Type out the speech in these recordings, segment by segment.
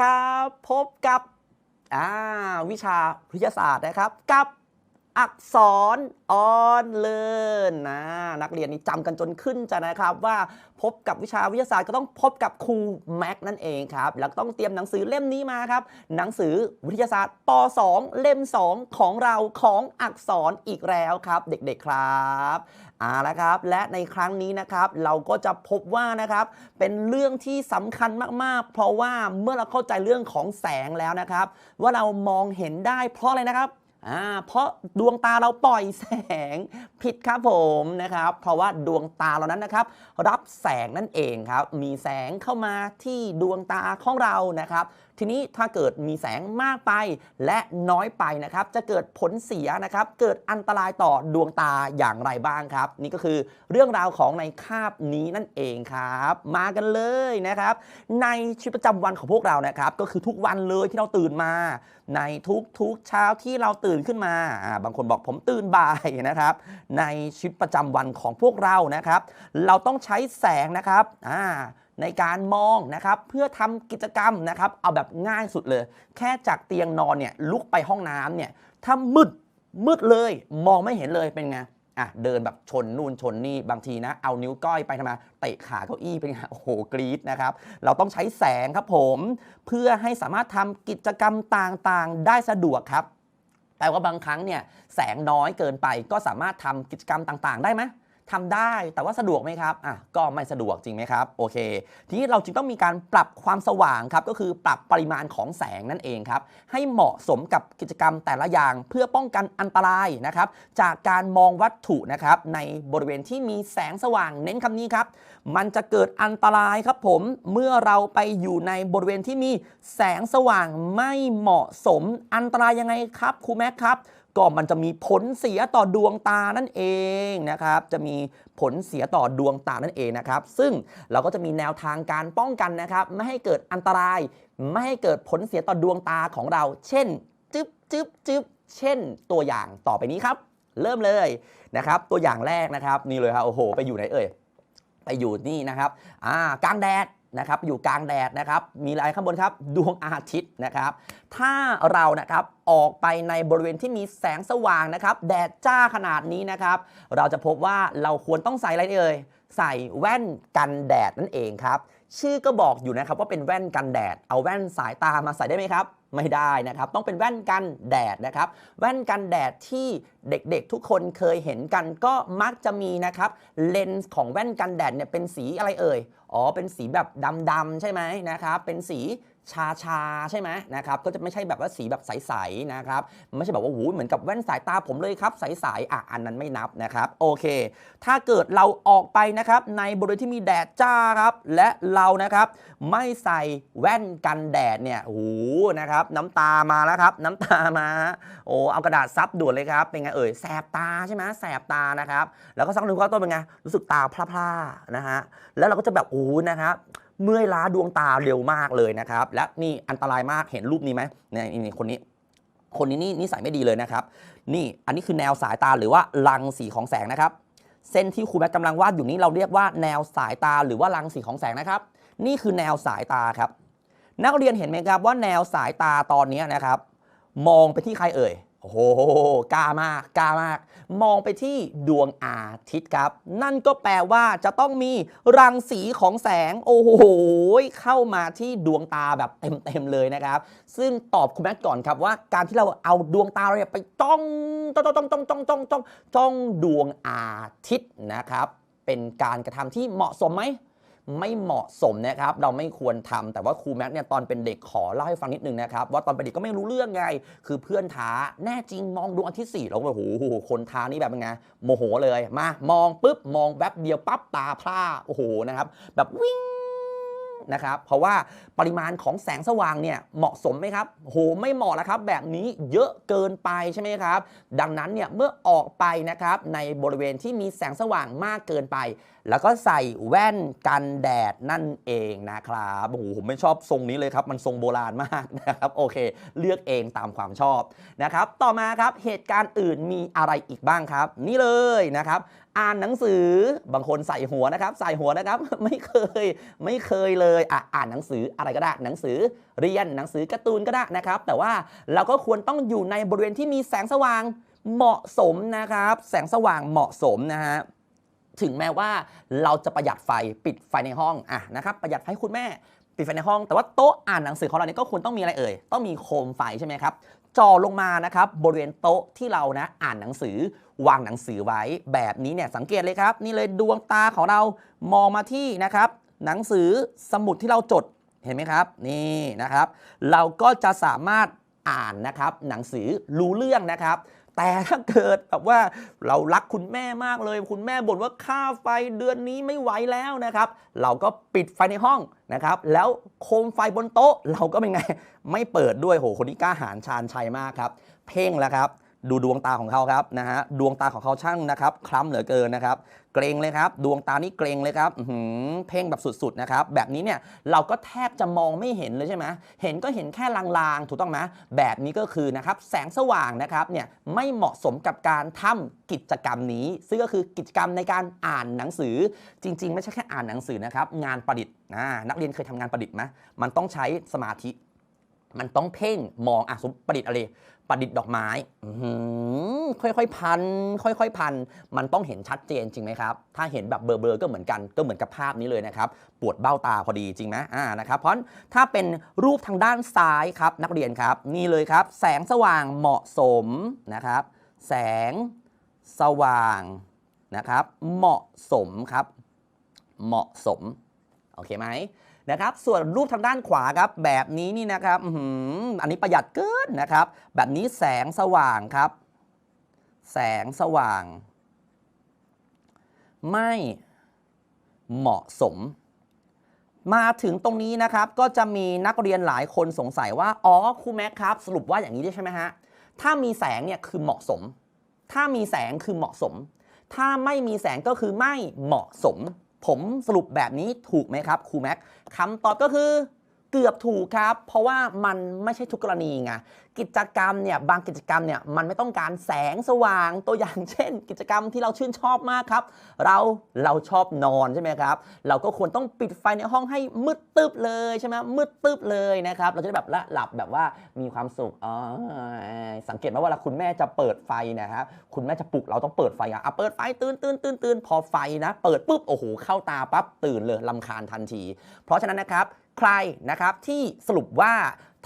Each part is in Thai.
ครับ พบกับอ่าวิชาวิทยาศาสตร์นะครับ กับอักษรออนเลินนะนักเรียนนี่จำกันจนขึ้นจะนะครับว่าพบกับวิชาวิทยาศาสตร์ก็ต้องพบกับครูแม็กนั่นเองครับ แล้วต้องเตรียมหนังสือเล่มนี้มาครับ หนังสือวิทยาศาสตร์ป .2 เล่ม 2 ของเราของอักษรอีกแล้วครับ เด็กๆครับ อาละครับ และในครั้งนี้นะครับ เราก็จะพบว่านะครับ เป็นเรื่องที่สำคัญมากๆ เพราะว่าเมื่อเราเข้าใจเรื่องของแสงแล้วนะครับ ว่าเรามองเห็นได้เพราะอะไรนะครับอ่าเพราะดวงตาเราปล่อยแสงผิดครับผมนะครับ เพราะว่าดวงตาเรานั้นนะครับ รับแสงนั่นเองครับ มีแสงเข้ามาที่ดวงตาของเรานะครับ ทีนี้ถ้าเกิดมีแสงมากไปและน้อยไปนะครับจะเกิดผลเสียนะครับเกิดอันตรายต่อดวงตาอย่างไรบ้างครับ นี่ก็คือเรื่องราวของในคาบนี้นั่นเองครับ มากันเลยนะครับ ในชีวิตประจำวันของพวกเรานะครับ ก็คือทุกวันเลยที่เราตื่นมา ในทุกๆเช้าที่เราตื่นขึ้นมา บางคนบอกผมตื่นบ่ายนะครับ ในชีวิตประจำวันของพวกเรานะครับ เราต้องใช้แสงนะครับอ่า ในการมองนะครับเพื่อทำกิจกรรมนะครับเอาแบบง่ายสุดเลย แค่จากเตียงนอนเนี่ยลุกไปห้องน้ำเนี่ยถ้ามืดมืดเลย มองไม่เห็นเลยเป็นไงอะเดินแบบชนนู่นชนนี่บางทีนะ เอานิ้วก้อยไปทำไมเตะขาเก้าอี้เป็นไงโอ้โหกรี๊ดนะครับ เราต้องใช้แสงครับผม เพื่อให้สามารถทำกิจกรรมต่างๆ ได้สะดวกครับ แต่ว่าบางครั้งเนี่ยแสงน้อยเกินไปก็สามารถทำกิจกรรมต่างๆ ได้ไหม ทำได้แต่ว่าสะดวกไหมครับอะก็ไม่สะดวกจริงไหมครับโอเค ทีนี้เราจึงต้องมีการปรับความสว่างครับก็คือปรับปริมาณของแสงนั่นเองครับให้เหมาะสมกับกิจกรรมแต่ละอย่างเพื่อป้องกันอันตรายนะครับจากการมองวัตถุนะครับในบริเวณที่มีแสงสว่างเน้นคำนี้ครับมันจะเกิดอันตรายครับผมเมื่อเราไปอยู่ในบริเวณที่มีแสงสว่างไม่เหมาะสมอันตรายยังไงครับครูแม็กครับ ก็มันจะมีผลเสียต่อดวงตานั่นเองนะครับ จะมีผลเสียต่อดวงตานั่นเองนะครับ ซึ่งเราก็จะมีแนวทางการป้องกันนะครับ ไม่ให้เกิดอันตราย ไม่ให้เกิดผลเสียต่อดวงตาของเรา เช่นจึ๊บจึ๊บจึ๊บเช่นตัวอย่างต่อไปนี้ครับ เริ่มเลยนะครับ ตัวอย่างแรกนะครับ นี่เลยครับโอ้โห ไปอยู่ไหนเอ่ยไปอยู่นี่นะครับ อ่ากลางแดด นะครับอยู่กลางแดดนะครับมีอะไรข้างบนครับดวงอาทิตย์นะครับ ถ้าเรานะครับออกไปในบริเวณที่มีแสงสว่างนะครับ แดดจ้าขนาดนี้นะครับ เราจะพบว่าเราควรต้องใส่อะไรเอ่ยใส่แว่นกันแดดนั่นเองครับ ชื่อก็บอกอยู่นะครับว่าเป็นแว่นกันแดด เอาแว่นสายตามาใส่ได้ไหมครับ ไม่ได้นะครับ ต้องเป็นแว่นกันแดดนะครับ แว่นกันแดดที่เด็กๆทุกคนเคยเห็นกันก็มักจะมีนะครับ เลนส์ของแว่นกันแดดเนี่ยเป็นสีอะไรเอ่ย อ๋อ เป็นสีแบบดำๆใช่ไหมนะครับ เป็นสี ชาชาใช่ไหมนะครับก็จะไม่ใช่แบบว่าสีแบบใสๆนะครับไม่ใช่แบบว่าหูเหมือนกับแว่นสายตาผมเลยครับใสๆอะอันนั้นไม่นับนะครับโอเค ถ้าเกิดเราออกไปนะครับในบริเวณที่มีแดดจ้าครับและเรานะครับไม่ใส่แว่นกันแดดเนี่ยโอ้โหนะครับน้ำตามาแล้วครับน้ำตามาโอ้เอากระดาษซับด่วนเลยครับเป็นไงเอ่ยแสบตาใช่ไหมแสบตานะครับแล้วก็สักหนึ่งข้อต้นเป็นไงรู้สึกตาพร่าๆนะฮะแล้วเราก็จะแบบโอ้นะครับ เมื่อยล้าดวงตาเร็วมากเลยนะครับ และนี่อันตรายมากเห็นรูปนี้ไหมเนี่ยนี่คนนี้ คนนี้นี่นิสัยไม่ดีเลยนะครับ นี่อันนี้คือแนวสายตาหรือว่ารังสีของแสงนะครับ เส้นที่ครูแม็กกำลังวาดอยู่นี้เราเรียกว่าแนวสายตาหรือว่ารังสีของแสงนะครับ นี่คือแนวสายตาครับ นักเรียนเห็นไหมครับว่าแนวสายตาตอนนี้นะครับ มองไปที่ใครเอ่ย โอ้โหกล้ามากกล้ามาก มองไปที่ดวงอาทิตย์ครับ นั่นก็แปลว่าจะต้องมีรังสีของแสง โอ้โห เข้ามาที่ดวงตาแบบเต็มๆเลยนะครับ ซึ่งตอบคุณแม่ก่อนครับว่า การที่เราเอาดวงตาเราเนี่ยไปจ้องจ้องจ้องจ้องจ้องจ้องจ้องจ้องดวงอาทิตย์นะครับ เป็นการกระทำที่เหมาะสมไหม ไม่เหมาะสมนะครับเราไม่ควรทำแต่ว่าครูแม็กเนี่ยตอนเป็นเด็กขอเล่าให้ฟังนิดนึงนะครับว่าตอนเป็นเด็กก็ไม่รู้เรื่องไง คือเพื่อนท้าแน่จริงมองดวงอาทิตย์สี่เราก็แบบโอ้โหคนท้านี่แบบเป็นไงโมโหเลยมามองปุ๊บมองแวบเดียวปั๊บตาพร่าโอ้โหนะครับแบบวิ่ง นะครับ เพราะว่าปริมาณของแสงสว่างเนี่ยเหมาะสมไหมครับโหไม่เหมาะแล้วครับ แบบนี้เยอะเกินไปใช่ไหมครับ ดังนั้นเนี่ยเมื่อออกไปนะครับในบริเวณที่มีแสงสว่างมากเกินไป แล้วก็ใส่แว่นกันแดดนั่นเองนะครับโอ้โหผมไม่ชอบทรงนี้เลยครับ มันทรงโบราณมากนะครับโอเค เลือกเองตามความชอบนะครับ ต่อมาครับเหตุการณ์อื่นมีอะไรอีกบ้างครับ นี่เลยนะครับ อ่านหนังสือบางคนใส่หัวนะครับ ใส่หัวนะครับ ไม่เคย ไม่เคยเลยอะอ่านหนังสืออะไรก็ได้ หนังสือเรียนหนังสือการ์ตูนก็ได้นะครับ แต่ว่าเราก็ควรต้องอยู่ในบริเวณที่มีแสงสว่างเหมาะสมนะครับ แสงสว่างเหมาะสมนะฮะถึงแม้ว่าเราจะประหยัดไฟปิดไฟในห้องอะนะครับประหยัดไฟให้คุณแม่ปิดไฟในห้องแต่ว่าโต๊ะอ่านหนังสือของเราเนี่ยก็ควรต้องมีอะไรเอ่ยต้องมีโคมไฟใช่ไหมครับ จ่อลงมานะครับบริเวณโต๊ะที่เรานะอ่านหนังสือ วางหนังสือไว้แบบนี้เนี่ยสังเกตเลยครับ นี่เลยดวงตาของเรามองมาที่นะครับ หนังสือสมุดที่เราจดเห็นไหมครับ นี่นะครับ เราก็จะสามารถอ่านนะครับ หนังสือรู้เรื่องนะครับ แต่ถ้าเกิดแบบว่าเรารักคุณแม่มากเลย คุณแม่บ่นว่าค่าไฟเดือนนี้ไม่ไหวแล้วนะครับ เราก็ปิดไฟในห้องนะครับ แล้วโคมไฟบนโต๊ะ เราก็เป็นไง ไม่เปิดด้วยโหคนนี้กล้าหาญชาญชัยมากครับ เพ่งแล้วครับ ดูดวงตาของเขาครับนะฮะดวงตาของเขาช่างนะครับคล้ำเหลือเกินนะครับเกรงเลยครับ ดวงตานี่เกรงเลยครับเพ่งแบบสุดๆนะครับแบบนี้เนี่ยเราก็แทบจะมองไม่เห็นเลยใช่ไหมเห็นก็เห็นแค่ลางๆ ถูกต้องไหมแบบนี้ก็คือนะครับแสงสว่างนะครับเนี่ยไม่เหมาะสมกับการทำกิจกรรมนี้ ซึ่งก็คือกิจกรรมในการอ่านหนังสือจริง ๆ ไม่ใช่แค่อ่านหนังสือนะครับงานประดิษฐ์นักเรียนเคยทำงานประดิษฐ์ไหมมันต้องใช้สมาธิมันต้องเพ่งมองอะสมประดิษฐ์อะไร ประดิษฐ์ดอกไม้ค่อยๆพัน ค่อยๆพัน มันต้องเห็นชัดเจนจริงไหมครับ ถ้าเห็นแบบเบลอๆก็เหมือนกัน ก็เหมือนกับภาพนี้เลยนะครับ ปวดเบ้าตาพอดีจริงไหมอ่า นะครับ เพราะถ้าเป็นรูปทางด้านซ้ายครับ นักเรียนครับ นี่เลยครับ แสงสว่างเหมาะสมนะครับ แสงสว่างนะครับ เหมาะสมครับ เหมาะสม โอเคไหม นะครับ ส่วนรูปทางด้านขวาครับ แบบนี้นี่นะครับอืมอันนี้ประหยัดเกินนะครับ แบบนี้แสงสว่างครับ แสงสว่าง ไม่เหมาะสม มาถึงตรงนี้นะครับ ก็จะมีนักเรียนหลายคนสงสัยว่า อ๋อครูแม็กครับ สรุปว่าอย่างนี้ได้ใช่ไหมฮะ ถ้ามีแสงเนี่ยคือเหมาะสม ถ้ามีแสงคือเหมาะสม ถ้าไม่มีแสงก็คือไม่เหมาะสม ผมสรุปแบบนี้ถูกไหมครับครูแม็กคำตอบก็คือ เกือบถูกครับ เพราะว่ามันไม่ใช่ทุกกรณีไงกิจกรรมเนี่ยบางกิจกรรมเนี่ยมันไม่ต้องการแสงสว่างตัวอย่างเช่น กิจกรรมที่เราชื่นชอบมากครับ เราเราชอบนอนใช่ไหมครับ เราก็ควรต้องปิดไฟในห้องให้มืดตึ๊บเลยใช่ไหมมืดตึ๊บเลยนะครับ เราจะได้แบบละหลับแบบว่ามีความสุขอ๋อสังเกตไหมว่าเวลาคุณแม่จะเปิดไฟนะครับคุณแม่จะปลุกเราต้องเปิดไฟอะอะเปิดไฟตื่นตื่นตื่นตื่นพอไฟนะ เปิดปุ๊บโอ้โหเข้าตาปั๊บตื่นเลยลำคาญทันที เพราะฉะนั้นนะครับ ใครนะครับที่สรุปว่า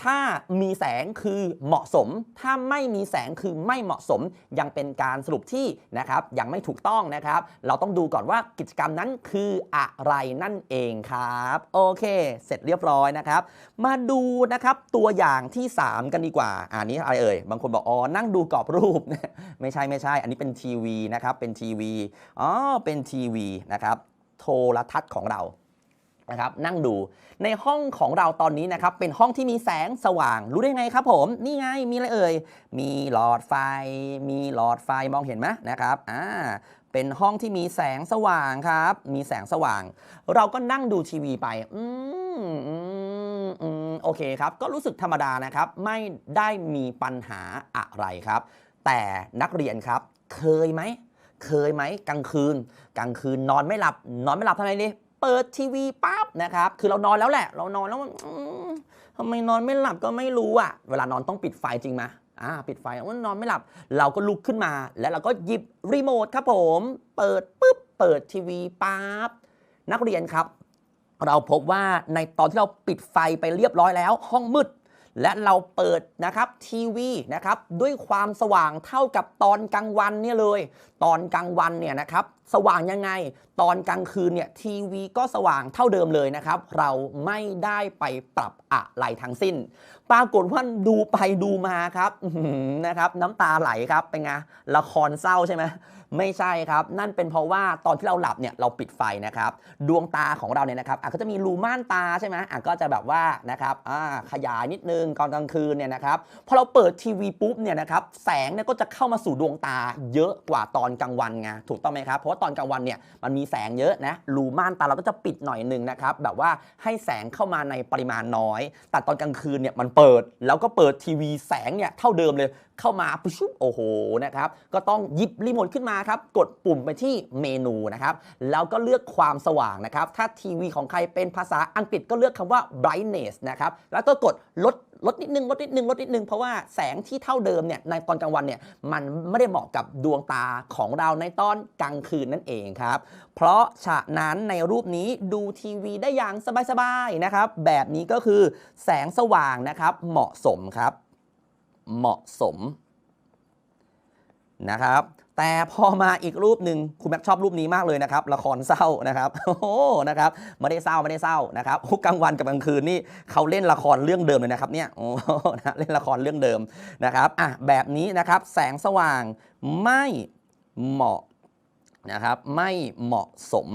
ถ้ามีแสงคือเหมาะสม ถ้าไม่มีแสงคือไม่เหมาะสม ยังเป็นการสรุปที่นะครับยังไม่ถูกต้องนะครับ เราต้องดูก่อนว่ากิจกรรมนั้นคืออะไรนั่นเองครับ โอเค เสร็จเรียบร้อยนะครับ มาดูนะครับตัวอย่างที่ 3 กันดีกว่า อันนี้อะไรเอ่ย บางคนบอกอ๋อนั่งดูกรอบรูป ไม่ใช่ไม่ใช่ อันนี้เป็นทีวีนะครับ เป็นทีวี อ๋อ เป็นทีวีนะครับ โทรทัศน์ของเรา นะครับนั่งดูในห้องของเราตอนนี้นะครับเป็นห้องที่มีแสงสว่าง รู้ได้ไงครับผมนี่ไงมีอะไรเอ่ยมีหลอดไฟ มีหลอดไฟมองเห็นไหมนะครับอ่าเป็นห้องที่มีแสงสว่างครับ มีแสงสว่าง เราก็นั่งดูทีวีไปอืมอืมอืมโอเคครับ ก็รู้สึกธรรมดานะครับ ไม่ได้มีปัญหาอะไรครับ แต่นักเรียนครับ เคยไหม เคยไหมกลางคืน กลางคืนนอนไม่หลับ นอนไม่หลับทำไมดิ เปิดทีวีปั๊บนะครับ คือเรานอนแล้วแหละ เรานอนแล้วมันทำไมนอนไม่หลับก็ไม่รู้อะเวลานอนต้องปิดไฟจริงไหมอ่าปิดไฟว่านอนไม่หลับ เราก็ลุกขึ้นมา แล้วเราก็หยิบรีโมทครับผม เปิดปุ๊บ เปิดทีวีปั๊บนักเรียนครับ เราพบว่าในตอนที่เราปิดไฟไปเรียบร้อยแล้ว ห้องมืด และเราเปิดนะครับทีวีนะครับด้วยความสว่างเท่ากับตอนกลางวันเนี่ยเลย ตอนกลางวันเนี่ยนะครับ สว่างยังไง ตอนกลางคืนเนี่ยทีวีก็สว่างเท่าเดิมเลยนะครับ เราไม่ได้ไปปรับอะไรทั้งสิ้น ปรากฏว่าดูไปดูมาครับนะครับน้ำตาไหลครับเป็นไงละครเศร้าใช่ไหมไม่ใช่ครับ นั่นเป็นเพราะว่าตอนที่เราหลับเนี่ยเราปิดไฟนะครับ ดวงตาของเราเนี่ยนะครับอะก็จะมีรูม่านตาใช่ไหมอะก็จะแบบว่านะครับอ่าขยายนิดนึงตอนกลางคืนเนี่ยนะครับพอเราเปิดทีวีปุ๊บเนี่ยนะครับแสงเนี่ยก็จะเข้ามาสู่ดวงตาเยอะกว่าตอนกลางวันไงถูกต้องไหมครับเพราะตอนกลางวันเนี่ยมันมีแสงเยอะนะรูม่านตาเราก็จะปิดหน่อยหนึ่งนะครับแบบว่าให้แสงเข้ามาในปริมาณน้อย แต่ตอนกลางคืนเนี่ยมันเปิดแล้วก็เปิดทีวีแสงเนี่ยเท่าเดิมเลย เข้ามาปุ๊บโอ้โหนะครับก็ต้องหยิบรีโมทขึ้นมาครับกดปุ่มไปที่เมนูนะครับแล้วก็เลือกความสว่างนะครับถ้าทีวีของใครเป็นภาษาอังกฤษก็เลือกคำว่า brightness นะครับแล้วก็กดลดลดนิดนึงลดนิดนึงลดนิดนึงเพราะว่าแสงที่เท่าเดิมเนี่ยในตอนกลางวันเนี่ยมันไม่ได้เหมาะกับดวงตาของเราในตอนกลางคืนนั่นเองครับเพราะฉะนั้นในรูปนี้ดูทีวีได้อย่างสบายๆนะครับแบบนี้ก็คือแสงสว่างนะครับเหมาะสมครับ เหมาะสมนะครับ แต่พอมาอีกรูปหนึ่งคุณแม็กชอบรูปนี้มากเลยนะครับ ละครเศร้านะครับโอ้โหนะครับไม่ได้เศร้าไม่ได้เศร้านะครับกลางวันกับกลางคืนนี่เขาเล่นละครเรื่องเดิมเลยนะครับเนี่ยโอ้นะเล่นละครเรื่องเดิมนะครับอะแบบนี้นะครับแสงสว่างไม่เหมาะนะครับไม่เหมาะสม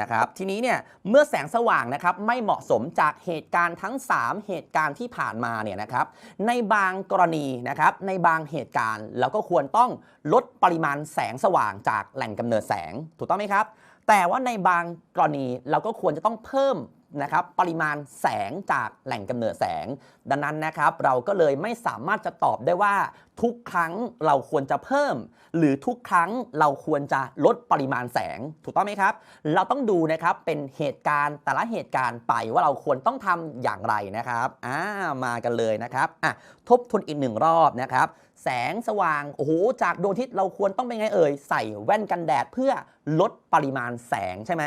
นะครับทีนี้เนี่ยเมื่อแสงสว่างนะครับไม่เหมาะสมจากเหตุการณ์ทั้ง 3 เหตุการณ์ที่ผ่านมาเนี่ยนะครับในบางกรณีนะครับในบางเหตุการณ์เราก็ควรต้องลดปริมาณแสงสว่างจากแหล่งกำเนิดแสงถูกต้องไหมครับ แต่ว่าในบางกรณีเราก็ควรจะต้องเพิ่ม นะครับปริมาณแสงจากแหล่งกำเนิดแสง ดังนั้นนะครับเราก็เลยไม่สามารถจะตอบได้ว่า ทุกครั้งเราควรจะเพิ่ม หรือทุกครั้งเราควรจะลดปริมาณแสงถูกต้องไหมครับ เราต้องดูนะครับเป็นเหตุการณ์แต่ละเหตุการณ์ไปว่าเราควรต้องทำอย่างไรนะครับอ่ามากันเลยนะครับอะทบทวนอีกหนึ่งรอบนะครับ แสงสว่างโอ้โหจากดวงอาทิตย์เราควรต้องเป็นไงเอ่ยใส่แว่นกันแดดเพื่อ ลดปริมาณแสงใช่ไหม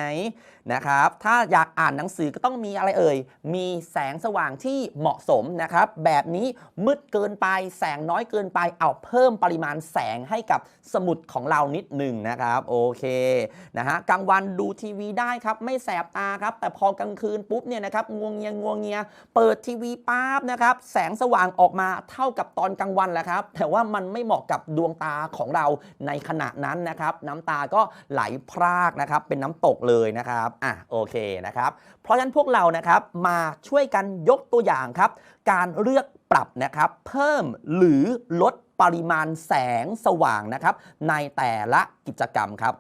นะครับ ถ้าอยากอ่านหนังสือก็ต้องมีอะไรเอ่ย มีแสงสว่างที่เหมาะสมนะครับ แบบนี้มืดเกินไปแสงน้อยเกินไปเอาเพิ่มปริมาณแสงให้กับสมุดของเรานิดหนึ่งนะครับโอเคนะฮะกลางวันดูทีวีได้ครับไม่แสบตาครับ แต่พอกลางคืนปุ๊บเนี่ยนะครับงวงเงียงวงเงีย เปิดทีวีปั๊บนะครับแสงสว่างออกมาเท่ากับตอนกลางวันแหละครับ แต่ว่ามันไม่เหมาะกับดวงตาของเราในขณะนั้นนะครับ น้ำตาก็ไหลพรากนะครับเป็นน้ำตกเลยนะครับอะโอเคนะครับเพราะฉะนั้นพวกเรานะครับมาช่วยกันยกตัวอย่างครับ การเลือกปรับนะครับเพิ่มหรือลดปริมาณแสงสว่างนะครับ ในแต่ละกิจกรรมครับ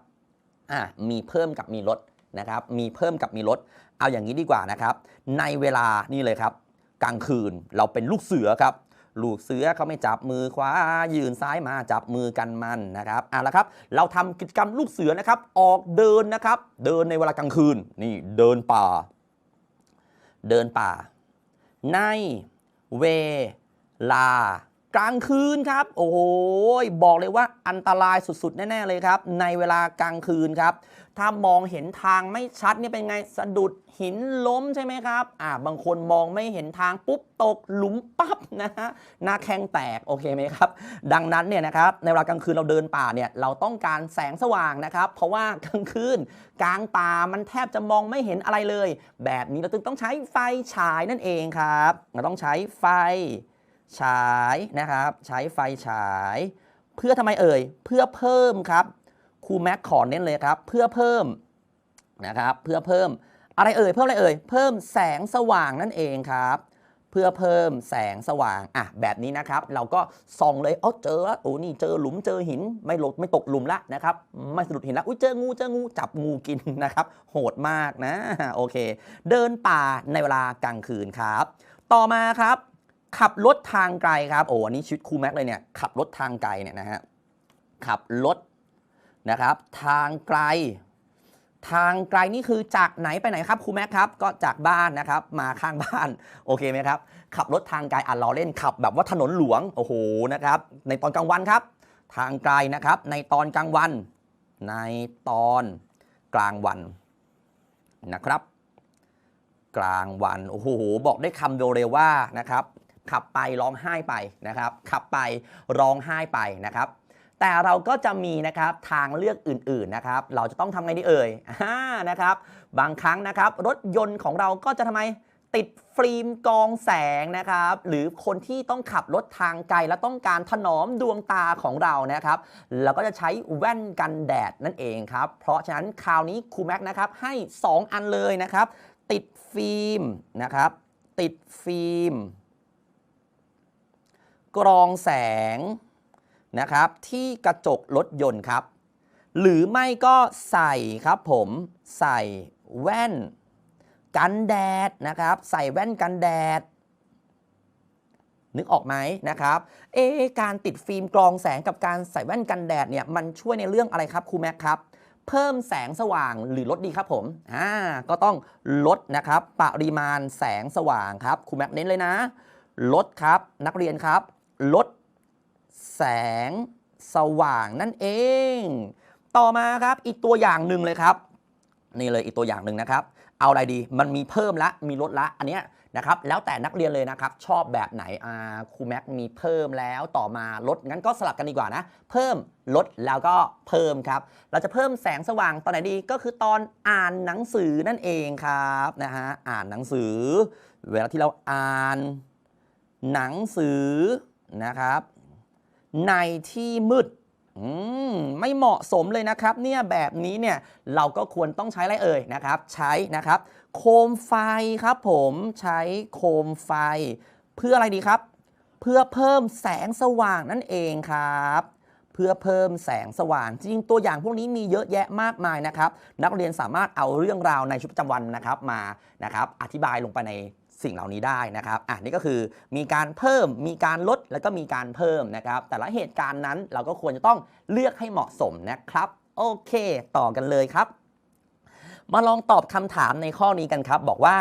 อะมีเพิ่มกับมีลดนะครับ มีเพิ่มกับมีลด เอาอย่างนี้ดีกว่านะครับ ในเวลานี่เลยครับ กลางคืนเราเป็นลูกเสือครับ ลูกเสือเขาไม่จับมือขวายืนซ้ายมาจับมือกันมันนะครับเอาละครับ เราทำกิจกรรมลูกเสือนะครับ ออกเดินนะครับ เดินในเวลากลางคืนนี่เดินป่า เดินป่า ในเวลา ลางคืนครับ โอ้โหบอกเลยว่าอันตรายสุดๆ แน่ๆเลยครับ ในเวลากลางคืนครับ ถ้ามองเห็นทางไม่ชัดนี่เป็นไงสะดุดหินล้มใช่ไหมครับ อ่า บางคนมองไม่เห็นทางปุ๊บตกหลุมปั๊บนะฮะหน้าแข้งแตกโอเคไหมครับ ดังนั้นเนี่ยนะครับในเวลากลางคืนเราเดินป่าเนี่ยเราต้องการแสงสว่างนะครับ เพราะว่ากลางคืนกลางป่ามันแทบจะมองไม่เห็นอะไรเลย แบบนี้เราจึงต้องใช้ไฟฉายนั่นเองครับ เราต้องใช้ไฟ ฉายนะครับใช้ไฟฉาย เพื่อทำไมเอ่ย เพื่อเพิ่มครับครูแม็กขอเน้นเลยครับเพื่อเพิ่มนะครับเพื่อเพิ่มอะไรเอ่ยเพิ่มอะไรเอ่ยเพิ่มแสงสว่างนั่นเองครับ เพื่อเพิ่มแสงสว่างอะแบบนี้นะครับ เราก็ส่องเลยเอ๋อเจอแล้วโอ้นี่เจอหลุมเจอหิน ไม่หลดไม่ตกหลุมละนะครับไม่สะดุดหินละอุ้ยเจองูเจองูจับงูกินนะครับ โหดมากนะโอเค เดินป่าในเวลากลางคืนครับ ต่อมาครับ ขับรถทางไกลครับโอ้อันนี้ชีวิตครูแม็กเลยเนี่ยขับรถทางไกลเนี่ยนะฮะขับรถนะครับ ทางไกล ทางไกลนี่คือจากไหนไปไหนครับครูแม็กครับ ก็จากบ้านนะครับ มาข้างบ้านโอเคไหมครับขับรถทางไกลอะเราเล่นขับแบบว่าถนนหลวงโอ้โหนะครับ ในตอนกลางวันครับ ทางไกลนะครับ ในตอนกลางวัน ในตอนกลางวันนะครับ กลางวันโอ้โหบอกได้คำเดียวเลยว่านะครับ ขับไปร้องไห้ไปนะครับ ขับไปร้องไห้ไปนะครับ แต่เราก็จะมีนะครับทางเลือกอื่นๆนะครับ เราจะต้องทำไงดีเอ่ยอ่านะครับ บางครั้งนะครับ รถยนต์ของเราก็จะทำไมติดฟิล์มกองแสงนะครับ หรือคนที่ต้องขับรถทางไกลและต้องการถนอมดวงตาของเรานะครับเราก็จะใช้แว่นกันแดดนั่นเองครับ เพราะฉะนั้นคราวนี้ครูแม็กนะครับให้ 2 อันเลยนะครับ ติดฟิล์มนะครับ ติดฟิล์ม กรองแสงนะครับที่กระจกรถยนต์ครับ หรือไม่ก็ใส่ครับผมใส่แว่น กันแดดนะครับ ใส่แว่นกันแดด นึกออกไหมนะครับเอการติดฟิล์มกรองแสงกับการใส่แว่นกันแดดเนี่ยมันช่วยในเรื่องอะไรครับครูแม็กครับเพิ่มแสงสว่างหรือลดดีครับผมอ่าก็ต้องลดนะครับ ปริมาณแสงสว่างครับครูแม็กเน้นเลยนะ ลดครับนักเรียนครับ ลดแสงสว่างนั่นเอง ต่อมาครับอีกตัวอย่างหนึ่งเลยครับ นี่เลยอีกตัวอย่างหนึ่งนะครับ เอาอะไรดีมันมีเพิ่มละมีลดละอันเนี้ยนะครับแล้วแต่นักเรียนเลยนะครับ ชอบแบบไหนอ่าครูแม็กมีเพิ่มแล้วต่อมาลดงั้นก็สลับกันดีกว่านะ เพิ่มลดแล้วก็เพิ่มครับ เราจะเพิ่มแสงสว่างตอนไหนดีก็คือตอนอ่านหนังสือนั่นเองครับนะฮะอ่านหนังสือ เวลาที่เราอ่านหนังสือ นะครับ ในที่มืดอืมไม่เหมาะสมเลยนะครับ เนี่ยแบบนี้เนี่ยเราก็ควรต้องใช้อะไรเอ่ยนะครับ ใช้นะครับ โคมไฟครับผมใช้โคมไฟ เพื่ออะไรดีครับ เพื่อเพิ่มแสงสว่างนั่นเองครับเพื่อเพิ่มแสงสว่าง จริงตัวอย่างพวกนี้มีเยอะแยะมากมายนะครับ นักเรียนสามารถเอาเรื่องราวในชีวิตประจำวันนะครับมานะครับอธิบายลงไปใน สิ่งเหล่านี้ได้นะครับอะนี่ก็คือมีการเพิ่มมีการลดแล้วก็มีการเพิ่มนะครับ แต่ละเหตุการณ์นั้นเราก็ควรจะต้องเลือกให้เหมาะสมนะครับโอเค ต่อกันเลยครับ มาลองตอบคำถามในข้อนี้กันครับ บอกว่า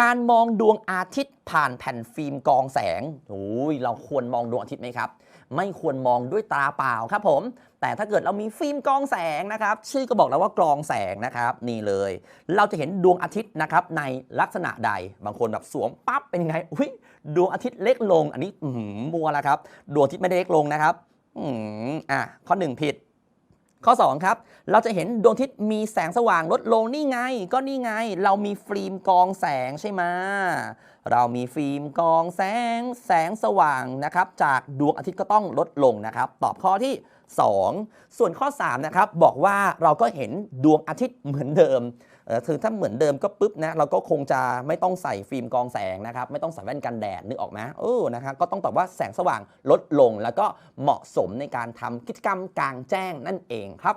การมองดวงอาทิตย์ผ่านแผ่นฟิล์มกองแสงโอ้ยเราควรมองดวงอาทิตย์ไหมครับ ไม่ควรมองด้วยตาเปล่าครับผม แต่ถ้าเกิดเรามีฟิล์มกรองแสงนะครับ ชื่อก็บอกแล้วว่ากรองแสงนะครับ นี่เลย เราจะเห็นดวงอาทิตย์นะครับในลักษณะใดบางคนแบบสวมปั๊บเป็นไงอุ้ยดวงอาทิตย์เล็กลง อันนี้หือมัวแล้วครับดวงอาทิตย์ไม่ได้เล็กลงนะครับอืมอะข้อหนึ่งผิด ข้อ 2 ครับ เราจะเห็นดวงอาทิตย์มีแสงสว่างลดลงนี่ไง ก็นี่ไง เรามีฟิล์มกองแสงใช่ไหมเรามีฟิล์มกองแสงแสงสว่างนะครับ จากดวงอาทิตย์ก็ต้องลดลงนะครับ ตอบข้อที่ 2 ส่วนข้อ3นะครับบอกว่าเราก็เห็นดวงอาทิตย์เหมือนเดิมคือถ้าเหมือนเดิมก็ปุ๊บนะเราก็คงจะไม่ต้องใส่ฟิล์มกองแสงนะครับไม่ต้องใส่แว่นกันแดดนึกออกไหมเออนะครับก็ต้องตอบว่าแสงสว่างลดลง แล้วก็เหมาะสมในการทำกิจกรรมกลางแจ้งนั่นเองครับ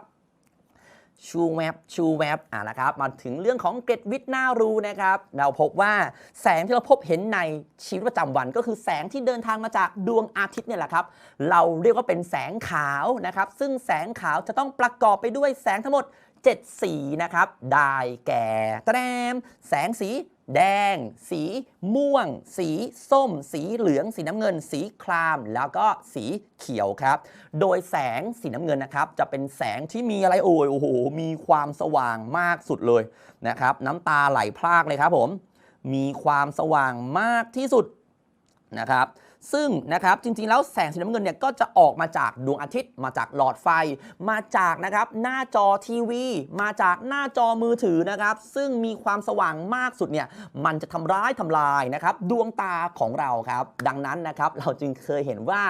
ชูแวบชูแวบอ่านะครับมาถึงเรื่องของเกร็ดวิทย์น่ารู้นะครับ เราพบว่าแสงที่เราพบเห็นในชีวิตประจำวัน ก็คือแสงที่เดินทางมาจากดวงอาทิตย์เนี่ยแหละครับ เราเรียกว่าเป็นแสงขาวนะครับ ซึ่งแสงขาวจะต้องประกอบไปด้วยแสงทั้งหมด 7 สีนะครับ ได้แก่แตรมแสงสี แดง สีม่วง สีส้ม สีเหลือง สีน้ำเงิน สีคราม แล้วก็สีเขียวครับ โดยแสงสีน้ำเงินนะครับ จะเป็นแสงที่มีอะไรโอ้ยโอ้โหมีความสว่างมากสุดเลยนะครับ น้ำตาไหลพรากเลยครับผม มีความสว่างมากที่สุดนะครับ ซึ่งนะครับจริงๆแล้วแสงสีน้ำเงินเนี่ยก็จะออกมาจากดวงอาทิตย์ มาจากหลอดไฟ มาจากนะครับหน้าจอทีวี มาจากหน้าจอมือถือนะครับ ซึ่งมีความสว่างมากสุดเนี่ยมันจะทำร้ายทำลายนะครับดวงตาของเราครับ ดังนั้นนะครับเราจึงเคยเห็นว่า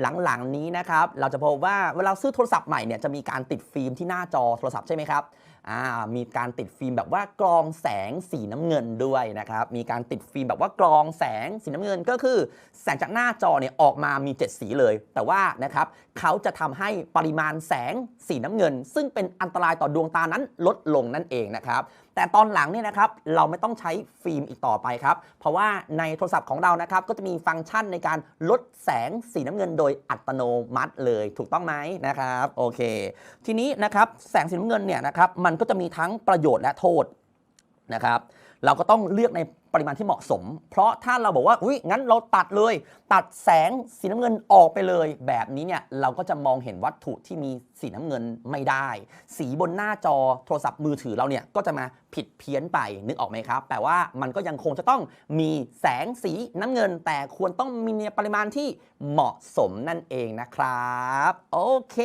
หลังๆนี้นะครับเราจะพบว่าเวลาซื้อโทรศัพท์ใหม่เนี่ยจะมีการติดฟิล์มที่หน้าจอโทรศัพท์ใช่ไหมครับ อ่ามีการติดฟิล์มแบบว่ากรองแสงสีน้ำเงินด้วยนะครับมีการติดฟิล์มแบบว่ากรองแสงสีน้ำเงินก็คือแสงจากหน้าจอเนี่ยออกมามี 7 สีเลย แต่ว่านะครับเขาจะทำให้ปริมาณแสงสีน้ำเงิน ซึ่งเป็นอันตรายต่อดวงตานั้นลดลงนั่นเองนะครับ แต่ตอนหลังเนี่ยนะครับเราไม่ต้องใช้ฟิล์มอีกต่อไปครับ เพราะว่าในโทรศัพท์ของเรานะครับก็จะมีฟังก์ชันในการลดแสงสีน้ำเงินโดยอัตโนมัติเลยถูกต้องไหมนะครับโอเค ทีนี้นะครับแสงสีน้ำเงินเนี่ยนะครับมันก็จะมีทั้งประโยชน์และโทษนะครับ เราก็ต้องเลือกในปริมาณที่เหมาะสม เพราะถ้าเราบอกว่าอุ้ยงั้นเราตัดเลย ตัดแสงสีน้ำเงินออกไปเลย แบบนี้เนี่ยเราก็จะมองเห็นวัตถุที่มีสีน้ำเงินไม่ได้ สีบนหน้าจอโทรศัพท์มือถือเราเนี่ยก็จะมาผิดเพี้ยนไปนึกออกไหมครับ แต่ว่ามันก็ยังคงจะต้องมีแสงสีน้ำเงิน แต่ควรต้องมีในปริมาณที่เหมาะสมนั่นเองนะครับ โอเค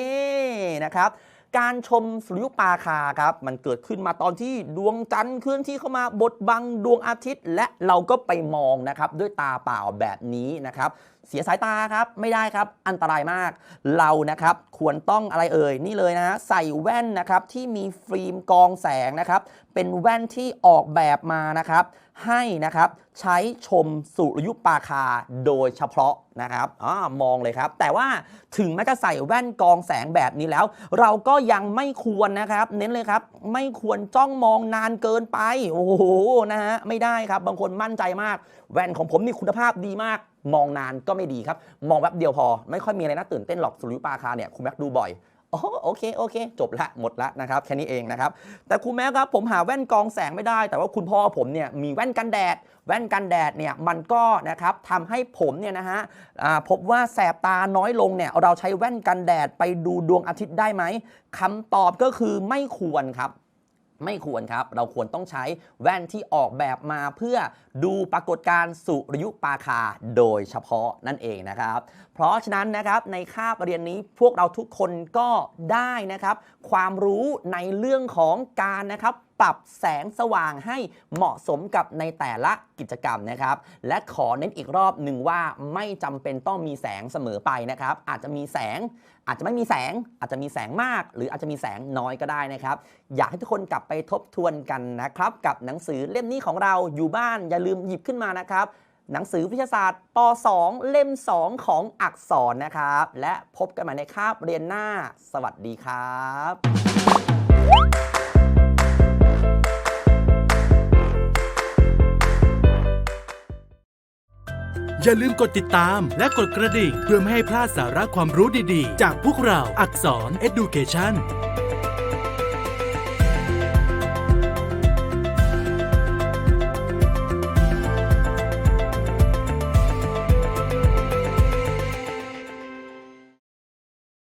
นะครับ การชมสุริยุปราคาครับ มันเกิดขึ้นมาตอนที่ดวงจันทร์เคลื่อนที่เข้ามาบดบังดวงอาทิตย์ และเราก็ไปมองนะครับด้วยตาเปล่าแบบนี้นะครับ เสียสายตาครับไม่ได้ครับอันตรายมาก เรานะครับควรต้องอะไรเอ่ยนี่เลยนะฮะใส่แว่นนะครับที่มีฟิล์มกองแสงนะครับเป็นแว่นที่ออกแบบมานะครับให้นะครับใช้ชมสุริยุปราคาโดยเฉพาะนะครับอ่ามองเลยครับ แต่ว่าถึงแม้จะใส่แว่นกองแสงแบบนี้แล้ว เราก็ยังไม่ควรนะครับ เน้นเลยครับ ไม่ควรจ้องมองนานเกินไป โอ้โหนะฮะไม่ได้ครับ บางคนมั่นใจมาก แว่นของผมนี่คุณภาพดีมาก มองนานก็ไม่ดีครับ มองแวบเดียวพอ ไม่ค่อยมีอะไรน่าตื่นเต้นหรอกสุริยุปราคาเนี่ยคุณแม็กดูบ่อยโอ้โอเค โอเค จบละ หมดละนะครับ แค่นี้เองนะครับ แต่คุณแม่ครับ ผมหาแว่นกองแสงไม่ได้ แต่ว่าคุณพ่อผมเนี่ย มีแว่นกันแดด แว่นกันแดดเนี่ย มันก็นะครับทำให้ผมเนี่ยนะฮะพบว่าแสบตาน้อยลงเนี่ย เราใช้แว่นกันแดดไปดูดวงอาทิตย์ได้ไหมคำตอบก็คือไม่ควรครับ ไม่ควรครับ เราควรต้องใช้แว่นที่ออกแบบมาเพื่อดูปรากฏการณ์สุริยุปราคาโดยเฉพาะนั่นเองนะครับ เพราะฉะนั้นนะครับในคาบเรียนนี้พวกเราทุกคนก็ได้นะครับ ความรู้ในเรื่องของการนะครับปรับแสงสว่างให้เหมาะสมกับในแต่ละกิจกรรมนะครับ และขอเน้นอีกรอบหนึ่งว่าไม่จำเป็นต้องมีแสงเสมอไปนะครับ อาจจะมีแสง อาจจะไม่มีแสง อาจจะมีแสงมาก หรืออาจจะมีแสงน้อยก็ได้นะครับ อยากให้ทุกคนกลับไปทบทวนกันนะครับ กับหนังสือเล่มนี้ของเราอยู่บ้านอย่าลืมหยิบขึ้นมานะครับ หนังสือวิทยาศาสตร์ป .2 เล่ม 2 ของอักษรนะครับ และพบกันใหม่ในคาบเรียนหน้า สวัสดีครับอย่าลืมกดติดตามและกดกระดิ่งเพื่อไม่ให้พลาดสาระความรู้ดีๆ จากพวกเราอักษร Education